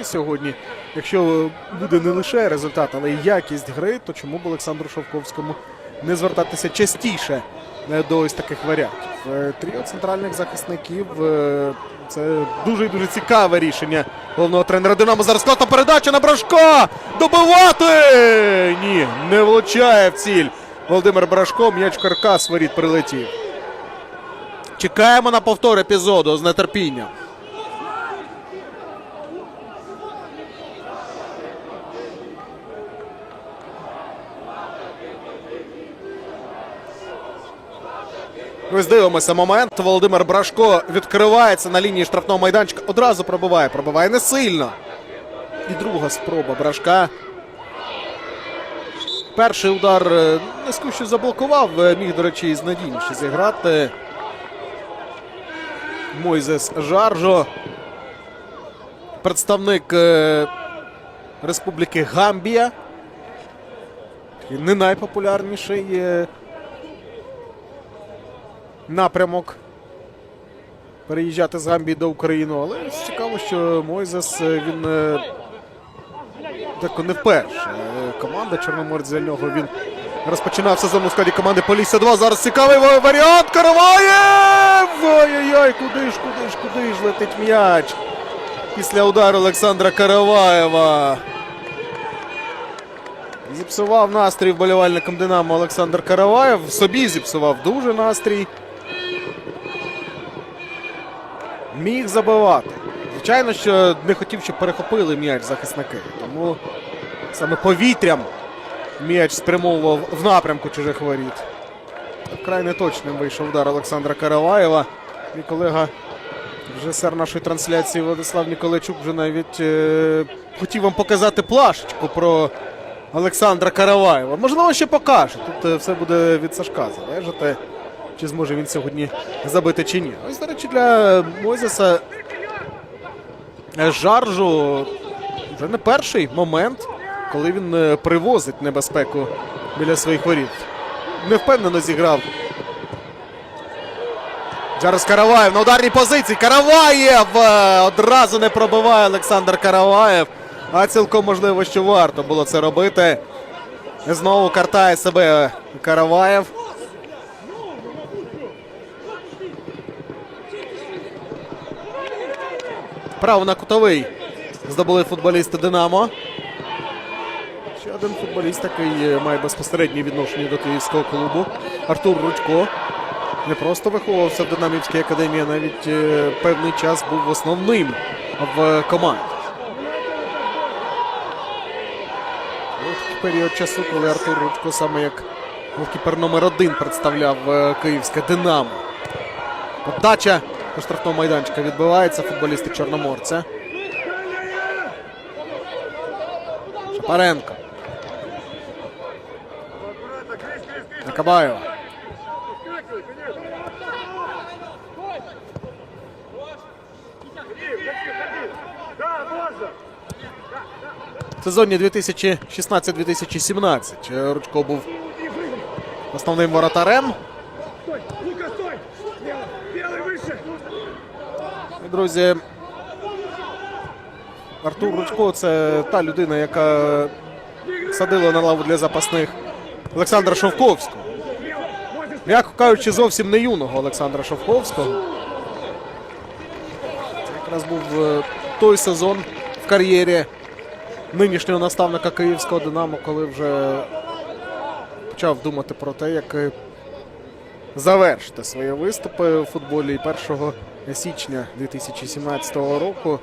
і сьогодні. Якщо буде не лише результат, але й якість гри, то чому б Олександру Шовковському не звертатися частіше е, до ось таких варіантів? Е, Тріо центральних захисників е, це дуже і дуже цікаве рішення головного тренера Динамо. Зараз класна передача на Брашко! Добивати! Ні, не влучає в ціль. Володимир Брашко, м'яч каркас воріт прилетів. Чекаємо на повтор епізоду з нетерпінням. Ось дивимося момент. Володимир Брашко відкривається на лінії штрафного майданчика. Одразу пробиває. Пробиває не сильно. І друга спроба Брашка. Перший удар е, нескучно заблокував. е, Міг, до речі, і надійніше зіграти. Мойзес Жаржо. Представник е, Республіки Гамбія. Не найпопулярніший е, напрямок переїжджати з Гамбії до України. Але цікаво, що Мойзес е, він е, так не вперше. Е, Команда Чорноморець нього він розпочинав сезон у складі команди Полісся 2. Зараз цікавий варіант. Караваєв! Ой-ой-ой, куди ж, куди ж, куди ж летить м'яч. Після удару Олександра Караваєва. Зіпсував настрій вболівальникам Динамо Олександр Караваєв. Собі зіпсував дуже настрій. Міг забивати. Звичайно, що не хотів, щоб перехопили м'яч захисники. Тому саме повітрям м'яч спрямовував в напрямку чужих воріт. Вкрай неточним вийшов удар Олександра Караваєва. Мій колега, режисер нашої трансляції Владислав Ніколайчук вже навіть е, хотів вам показати плашечку про Олександра Караваєва. Можливо, ще покаже. Тут е, все буде від Сашка залежати, чи зможе він сьогодні забити чи ні. Ось, до речі, для Мозеса е, Жаржу вже не перший момент, коли він е, привозить небезпеку біля своїх воріт. Невпевнено зіграв. Зараз Караваєв на ударній позиції. Караваєв е, одразу не пробиває Олександр Караваєв. А цілком можливо, що варто було це робити. Знову картає себе Караваєв. Право на кутовий здобули футболісти Динамо. Ще один футболіст, який е, має безпосереднє відношення до київського клубу. Артур Рудько. Не просто виховувався в Динамівській академії, а навіть е, певний час був основним в команді. Період часу, коли Артур Рудько саме як голкіпер номер один представляв е, київське Динамо. Подача до штрафного майданчика відбивається футболісти Чорноморця. Шапаренко. Накабаєва. В сезоні 2016-2017 е, Ручко був основним воротарем. Друзі, Артур Ручко це та людина, яка садила на лаву для запасних Олександра Шовковського. М'яко кажучи, зовсім не юного Олександра Шовковського. Це якраз був е, той сезон в кар'єрі нинішнього наставника Київського Динамо, коли вже почав думати про те, як е, завершити свої виступи у футболі. 1 січня 2017 року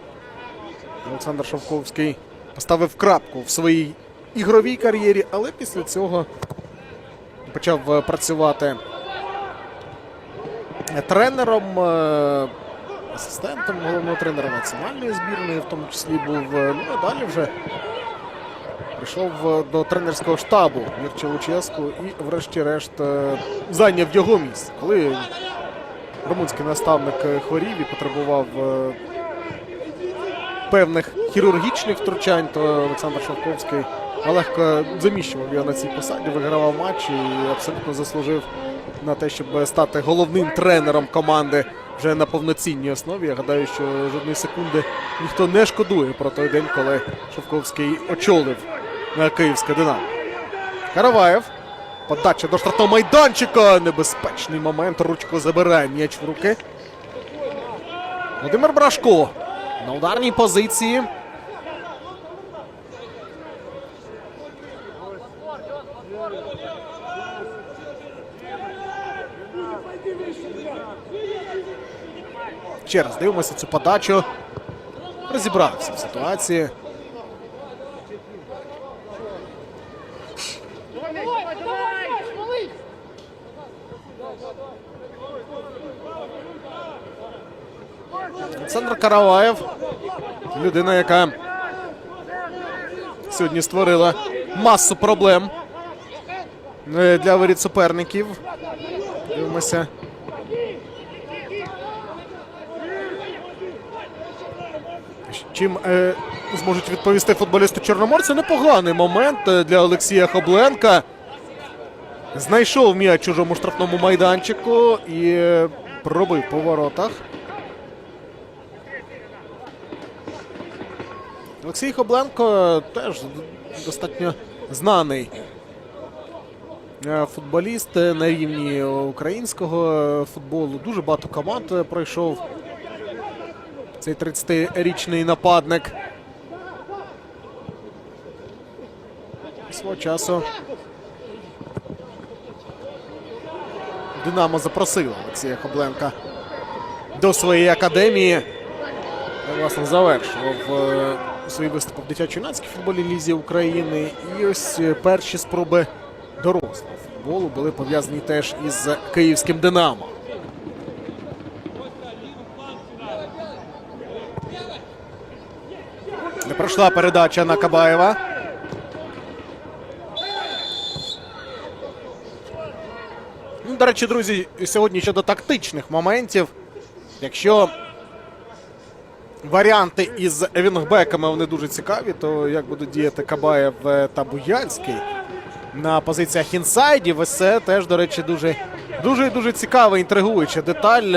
Олександр Шовковський поставив крапку в своїй ігровій кар'єрі, але після цього почав працювати тренером, е, асистентом головного тренера національної збірної, в тому числі був. Ну а далі вже прийшов е, до тренерського штабу Мірча Луческу і, врешті-решт, е, зайняв його місце. Коли румунський наставник е, хворів і потребував певних хірургічних втручань, то Олександр Шовковський легко заміщував його на цій посаді, вигравав матч і абсолютно заслужив на те, щоб стати головним тренером команди вже на повноцінній основі. Я гадаю, що жодної секунди ніхто не шкодує про той день, коли Шовковський очолив е, київське Динамо. Караваєв. Подача до штрафного майданчика. Небезпечний момент. Ручко забирає м'яч в руки. Володимир Брашко на ударній позиції. Ще раз дивимося цю подачу. Розібрався в ситуації. Олександр Караваєв. Людина, яка сьогодні створила масу проблем е, для воріт суперників. Дивимося. Чим е, зможуть відповісти футболісти Чорноморця? Непоганий момент е, для Олексія Хобленка. Знайшов м'яч чужому штрафному майданчику і е, пробив по воротах. Олексій Хобленко теж достатньо знаний е, футболіст на рівні українського футболу. Дуже багато команд пройшов цей 30-річний нападник. Свого часу Динамо запросило Олексія Хобленка до своєї академії. Власне, завершував е, свої виступи в дитячо-юнацькій футбольній лізі України. І ось е, перші спроби дорослого футболу були пов'язані теж із київським Динамо. Не пройшла передача на Кабаєва. Ну, до речі, друзі, сьогодні щодо тактичних моментів. Якщо варіанти із вінгбеками вони дуже цікаві, то як будуть діяти Кабаєв та Буяльський на позиціях інсайдів, це теж, до речі, дуже дуже дуже цікава, інтригуюча деталь.